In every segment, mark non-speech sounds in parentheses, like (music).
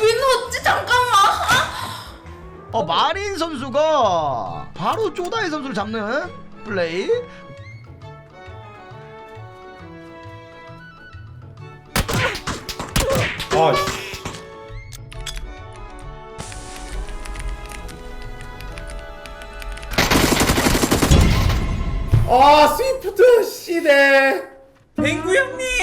민호지 잠깐만. 어 마린 선수가 바로 쪼다이 선수를 잡는 플레이. 아 씨. 아 스위프트 시대. 뱅구 형님!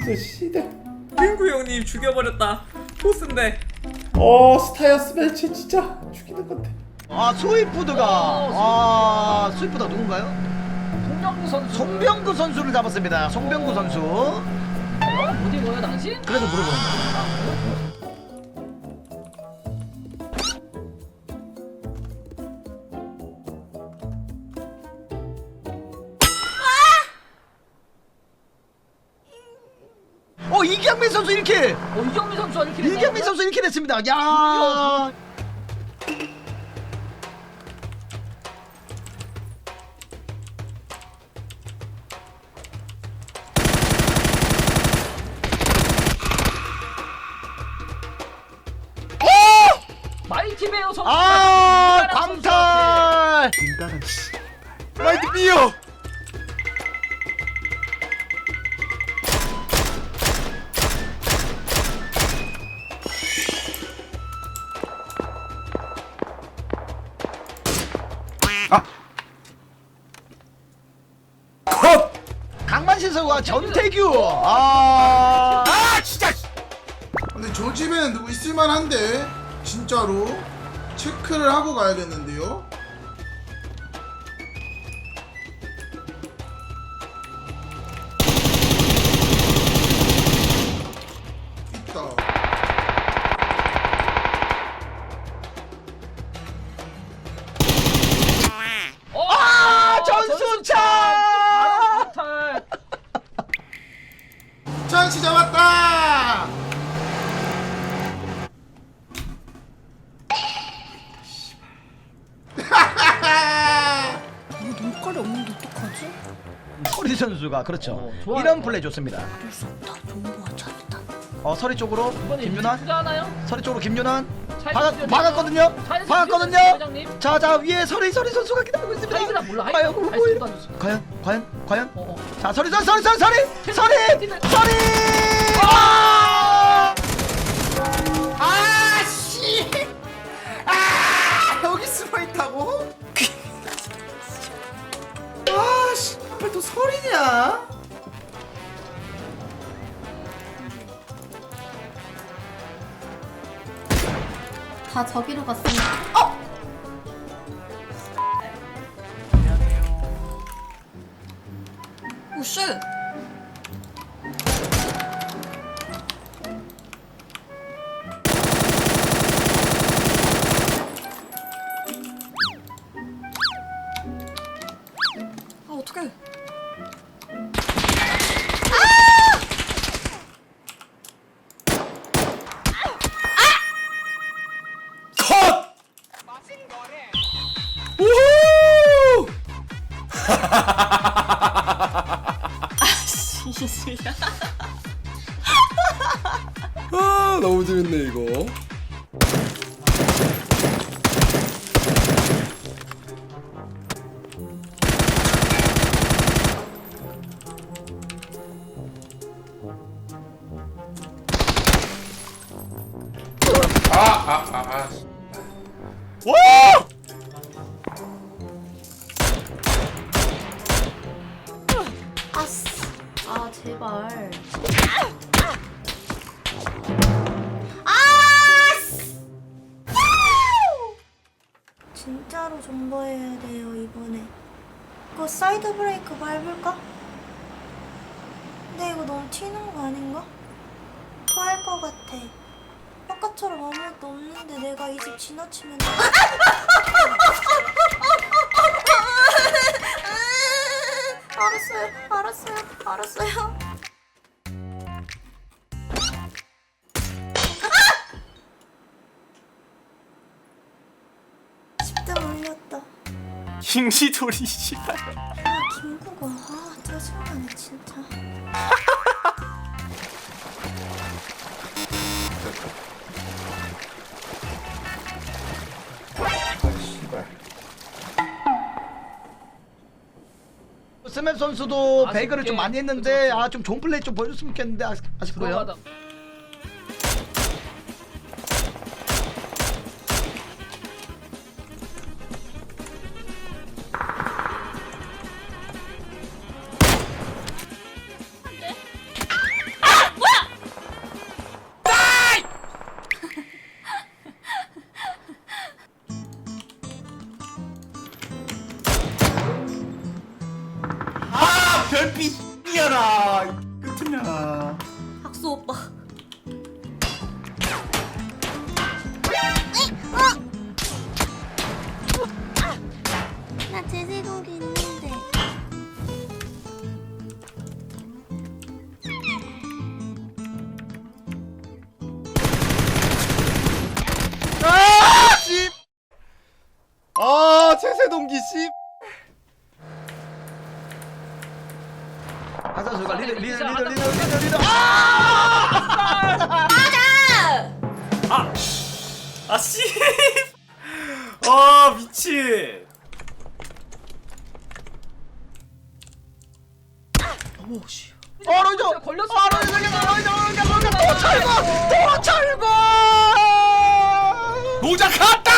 스위프트 시대. 뱅구 형님 죽여버렸다. 보스인데. 어 스타였으면 쟤 진짜 죽이는 건데. 아 스위프드가 아 스위프드가 누군가요? 송병구 선수 송병구 선수를 잡았습니다. 송병구 선수. 어디 뭐예요 당신? 그래도 물어보는 거예 선수 1킬 했습니다. 야! 마이티 베어 선수 아 광탈! 라이트 미어. 컷! 강만신 선수와 전태규. 아. 아 진짜. 근데 저 집에는 누구 있을만한데 진짜로 체크를 하고 가야겠는데요. 찬씨 잡았다. (laughs) 눈깔이 없는데 어떡하지? 서리 선수가 그렇죠. 어, 좋아요. 이런 플레이 좋습니다. 그럴 수 없다. 정보가 잘했다. 어 서리 쪽으로 김윤환. 서리 쪽으로 김윤환. 박았, 박았거든요. 박았거든요. 회장님 자자 위에 서리 서리 선수가 기다리고 있습니다. 몰라 과연 과연 과연 과연. 어, 어. 자 서리 서리 서리 서리 서리 서리 팀을- 서리. 아! 아씨. 아 여기 숨어 있다고? 아씨, 왜또 설이냐? 다 저기로 갔으면. 어! 오슈! 아 어떡해 아 너무 재밌네 이거. 아 제발. 아씨! 진짜로 존버해야 돼요 이번에. 이거 사이드 브레이크 밟을까? 근데 이거 너무 튀는 거 아닌가? 토할 것 같아. 아까처럼 아무것도 없는데 내가 이 집 지나치면 알았어요. 아! 10등 올렸다. 흰시돌이 씨발. 아 김국어 아 짜증나네 진짜. (laughs) 스맵 선수도 배그를 좀 많이 했는데. 아 좀 좋은 플레이 좀 보여줬으면 좋겠는데 아쉽, 아쉽고요. 들어가다. 하사 선수가 리드 리드 리드 하자. 리드 리드 리드 아! 아 씨. 아 미친. 어 로이저! 걸렸어. 아 로이저 로이저 로이저 로이저. 또 철거! 또 철거! 노자 갔다!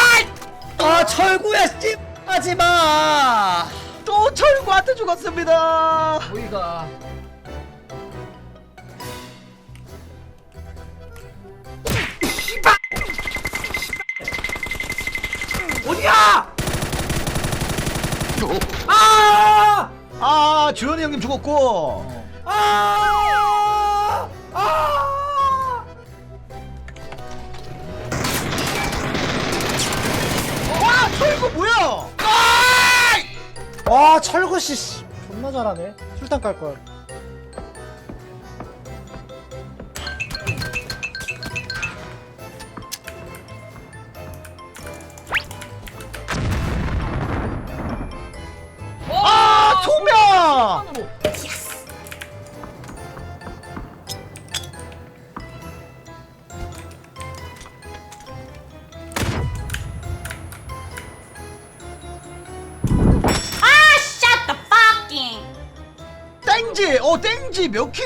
아 철구야 씨. 하지마. 또 철구한테 죽었습니다. 우리가 아 아 주현이 형님 죽었고 아! 아! 와 철구 뭐야 와 철구 씨 씨, 존나 잘하네. 술탄 깔 걸.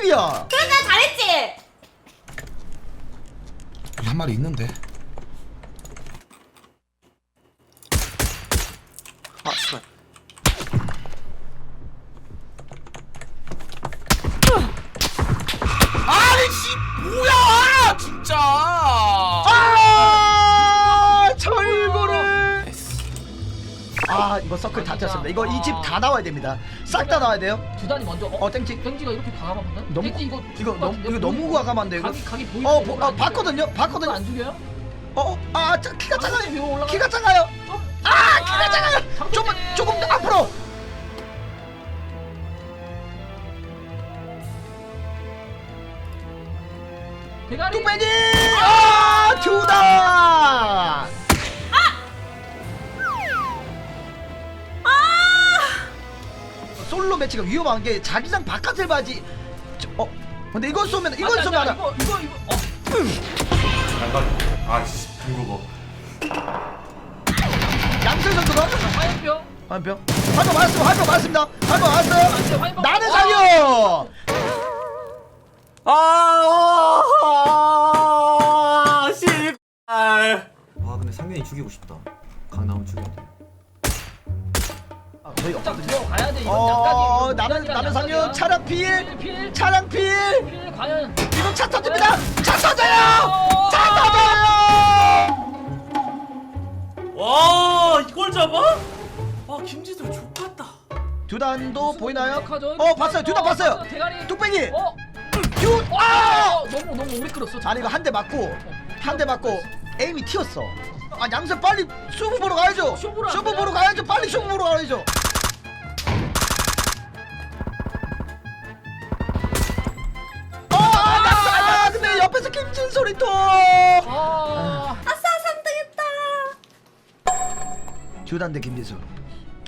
킬이야 나 잘했지? 한 마리 있는데 아 서클 다 쳤습니다 이거 이 집 다 나와야 됩니다 싹 다 나와야 돼요 두 단이 먼저 어? 어 땡지 땡지가 이렇게 과감한가? 너무 땡지 이거 이거 너무 이거 너무 과감한데 이거 각이 각이 보이는 어, 보, 어 봤거든요 봤거든요 안 죽여요? 어, 아, 자, 키가 작아요. 위로 올라가. 키가 작아요. 좀 아, 키가 작아요. 조금, 조금 더 앞으로. 대가리 뚝배기. 매치가 위험한 게 자기장 바깥을 봐야지. 저, 어, 근데 이건 쏘면 이건 쏘면 하나. 이거 이거 이거 어 잠깐 아씨 중국어 양철 선수가 화염병 한병 한병 맞았습니다. 한병 맞았습니다. 한병 맞았어요. 나는 와. 살려. 아, 씨발. 와 근데 상현이 죽이고 싶다 강 나오면 죽여야 돼 아, 저희 딱 없거든요. 들어가야 돼 이건 어, 양각이 나는 나는 상윤 차량 필. 필 차량 필. 필 과연 이거 차 터집니다. 차 터져요. 차 터져요. 와 이걸 잡아? 아 김지들 족같다 두단도 보이나요? 어 봤어요. 두단 봤어요. 대가리 뚝배기. 어? 듀. 아! 어, 너무 너무 오래 끌었어 아니 이거 한 대 맞고 한 대 맞고 에임이 튀었어. 아 양세 빨리 쇼부 보러 가야죠. 쇼부? 보러 가야죠. 빨리 쇼부 보러 가야죠. 소리 또. 아. 아싸 3등했다. 주단 대 김진수.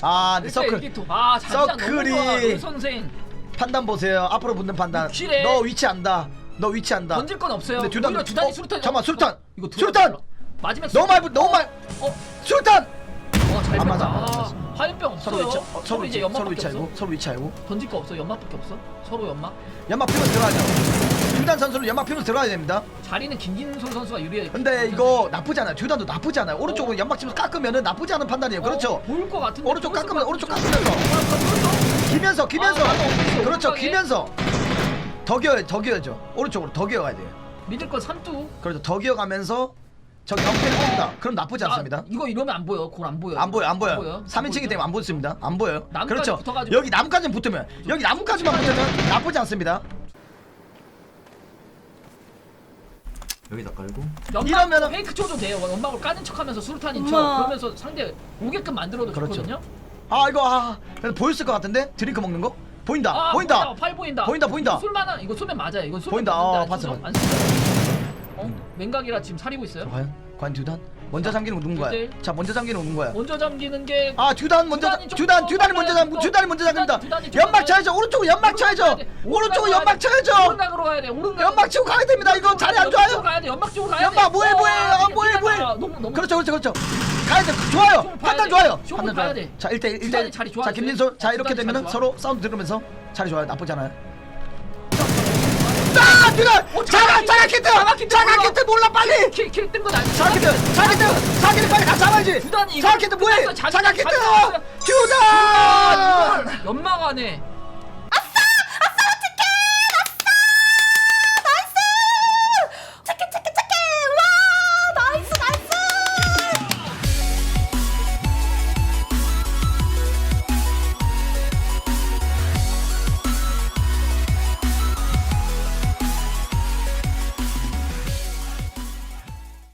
아 근데 서클. 이게 아 자기장 서클이- 좋아 롤 선생 판단 보세요. 앞으로 붙는 판단. 확실해. 너 위치 안다. 너 위치 안다. 던질 건 없어요. 근데 두단- 오히려 두단이 어, 수류탄 잠깐만, 수류탄! 어, 이거 수류탄! 맞으면 너무 많이 붙- 너무 많이 어? 수류탄! 어잘 안 맞아, 안 맞아. 아, 화염병 서로 없어요? 위치 어, 서로 위치 이제 서로 연막밖에 위치 없어? 알고 서로 위치 알고. 던질 거 없어? 연막밖에 없어? 서로 연막? 연막 피면서 들어가죠 듀단 선수는 연막 피면서 들어가야 됩니다. 자리는 김긴손 선수가 유리해. 근데 이거 나쁘지 않아요. 듀단도 나쁘지 않아요. 오른쪽으로 연막 치면서 깎으면은 나쁘지 않은 판단이에요. 그렇죠? 보일 것 같은데 오른쪽 깎으면 오른쪽. 깎으면서. 기면서 기면서. 아, 없어, 그렇죠. 오른쪽에. 기면서. 더 기어 더 기어죠. 오른쪽으로 더 기어가야 돼요. 믿을 건 삼두. 그렇죠. 더 기어가면서 저기 영패를 뽑는다. 그럼 나쁘지 않습니다. 아, 이거 이러면 안 보여. 골 안 보여. 안 보여 안 보여. 보여? 3인칭이기 때문에 안 보였습니다. 안 보여요. 그렇죠. 붙어가지고. 여기 나무까지만 붙으면 여기 나무까지만 붙으면 나쁘지 않습니다 여기다 깔고 연막 이러면은- 페이크 쳐도 돼요 연막을 까는 척하면서 수류탄인 척 우와. 그러면서 상대 오게끔 만들어도 그렇죠. 좋거든요 아 이거 아 그래도 보였을 것 같은데 드링크 먹는 거 보인다 아, 보인다 팔 보인다 보인다, 보인다. 이거 쏠만한 이거 쏘면 맞아요 이거 쏘면 보인다. 어, 안 봤어? 봤어. 안? 어? 맹각이라 지금 사리고 있어요 과연 과연 듀단 먼저 잠기는 거 누군 거야? 일대일. 자 먼저 잠기는 거 누군 거야? 먼저 잠기는 게 아 듀단 먼저 듀단이 듀단 더 듀단이 먼저 잠 빨라요. 듀단이 먼저 잠깁니다. 듀단이 연막. 쳐야죠. 오른쪽으로 연막 쳐야죠. 오른쪽으로 연막 쳐야죠. 오른각으로 가야 돼. 오른각 연막 치고 가야 됩니다. 이거 자리 안 좋아요? 가야 돼. 연막 치고 가야 돼 연막 뭐해 뭐해. 어, 아 뭐해 뭐해. 너무 너무 그렇죠 그렇죠 그렇죠. 가야 돼. 좋아요. 봐야 판단 돼. 좋아요. 판단 봐야 좋아요. 돼. 자 1대1 듀단이 1대1 자리 좋아야 자 돼. 김민솔. 자 이렇게 듀단이 되면은 서로 사운드 들으면서 자리 좋아요. 나쁘지 않아요 자아 듀단 자가 자가 키트 자가 키트 몰라 빨리! 킬킬뜬건 아니야. 자가 키트 자가 키트 자가 키트 빨리 가 잡아야지. 자가 키트 뭐해? 자가 키트. 듀단! 연막 안에